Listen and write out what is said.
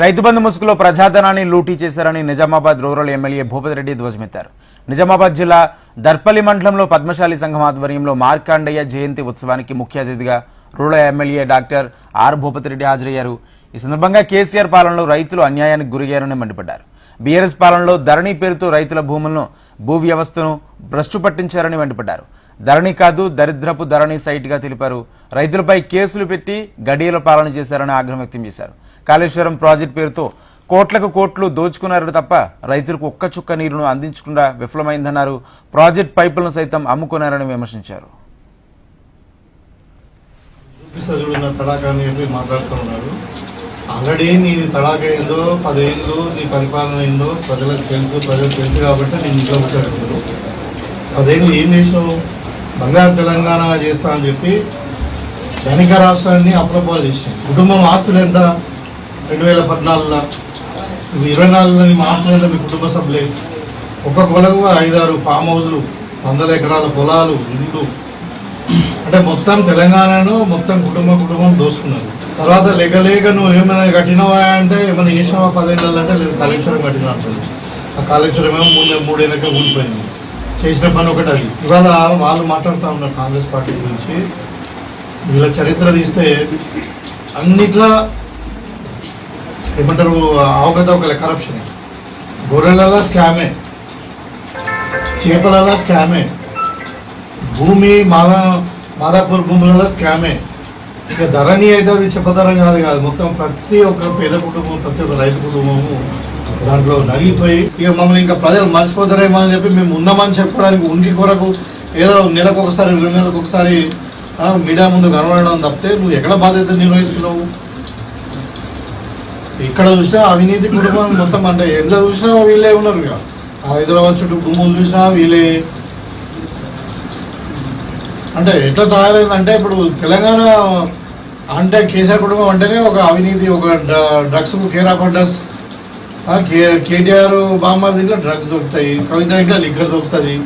రైతు బంధు ముసుగులో ప్రజాధనాన్ని లూటీ చేశారని నిజామాబాద్ రూరల్ ఎమ్మెల్యే భూపతిరెడ్డి ధ్వజమెత్తారు. నిజామాబాద్ జిల్లా దర్పల్లి మండలంలో పద్మశాలి సంఘం ఆధ్వర్యంలో మార్కాండయ్య జయంతి ఉత్సవానికి ముఖ్య అతిథిగా rural MLA doctor R Bhupathireddy హాజరయ్యారు. ఈ సందర్భంగా కేసీఆర్ పాలనలో రైతులు అన్యాయానికి గురయ్యారని మండిపడ్డారు. బీఆర్ఎస్ పాలనలో ధరణి పేరుతో రైతుల భూములను భూ వ్యవస్థను భ్రష్టు పట్టించారని మండిపడ్డారు. ధరణి కాదు దరిద్రపు ధరణి సైట్గా తెలిపారు. రైతులపై కేసులు పెట్టి గడియల పాలన చేశారని ఆగ్రహం వ్యక్తం చేశారు. కాళేశ్వరం ప్రాజెక్టు పేరుతో కోట్లకు కోట్లు దోచుకున్నారు తప్ప రైతులకు ఒక్క చుక్క నీరును అందించకుండా విఫలమైందన్నారు. ప్రాజెక్ట్ పైపులను సైతం అమ్ముకున్నారని విమర్శించారు. చెప్పి ఆల్రెడీ నీ తడాక ఏందో పదేళ్ళు నీ పరిపాలన ఏందో ప్రజలకు తెలుసు ప్రజలకు తెలుసు కాబట్టి నేను ఇంట్లో కూర్చోబెట్టారు పదేళ్ళు ఏం చేసినావు బంగారు తెలంగాణ చేస్తా అని చెప్పి ధనిక రాష్ట్రాన్ని అప్రపాలు చేసాను కుటుంబం ఆస్తులు ఎంత? రెండు వేల పద్నాలుగులో ఇరవై నాలుగులో మాస్టర్ మీ కుటుంబ సభ్యులే. ఒక్కొక్క కొలకు ఐదారు ఫామ్ హౌస్లు వందల ఎకరాల పొలాలు ఇండ్లు. అంటే మొత్తం తెలంగాణను మొత్తం కుటుంబ కుటుంబం దోసుకున్నారు. తర్వాత లేక లేక నువ్వు ఏమైనా కట్టినవా అంటే ఏమైనా చేసినావా పదేళ్ళు అంటే లేదు కాళేశ్వరం కట్టినా అంటుంది ఆ కాళేశ్వరం ఏమో మూడు మూడేళ్ళకే ఊడిపోయింది. చేసిన పని ఒకటి అది. ఇవాళ వాళ్ళు మాట్లాడుతూ ఉన్నారు కాంగ్రెస్ పార్టీ గురించి. వీళ్ళ చరిత్ర తీస్తే అన్నిట్లా ఏమంటారు అవకతవకలే కరప్షన్ గొర్రెలలో స్కామే చేపలలో స్కామే భూమి మాదా మాదాపూర్ భూములలో స్కామే ఇక ధరణి అయితే అది చెప్పదరం కాదు కాదు. మొత్తం ప్రతి ఒక్క పేద కుటుంబం ప్రతి ఒక్క రైతు కుటుంబము దాంట్లో నలిగిపోయి ఇక మమ్మల్ని ఇంకా ప్రజలు మర్చిపోతారేమో అని చెప్పి మేము ఉన్నామని చెప్పడానికి ఉనికి కొరకు ఏదో నెలకు ఒకసారి రెండు నెలలకు ఒకసారి మీడియా ముందు కనబడడం తప్పితే నువ్వు ఎక్కడ బాధ్యత నిర్వహిస్తున్నావు? ఇక్కడ చూసినా అవినీతి కుటుంబం మొత్తం అంటే ఎంత చూసినా వీళ్ళే ఉన్నారు ఇక. హైదరాబాద్ చుట్టూ భూములు చూసినా వీళ్ళే. అంటే ఎట్లా తయారైందంటే ఇప్పుడు తెలంగాణ అంటే కేసీఆర్ కుటుంబం అంటేనే ఒక అవినీతి ఒక drugs care of address. KTR బామ్మార్ దీంట్లో డ్రగ్స్ దొరుకుతాయి కవిత ఇంట్లో లిక్కర్ దొరుకుతుంది.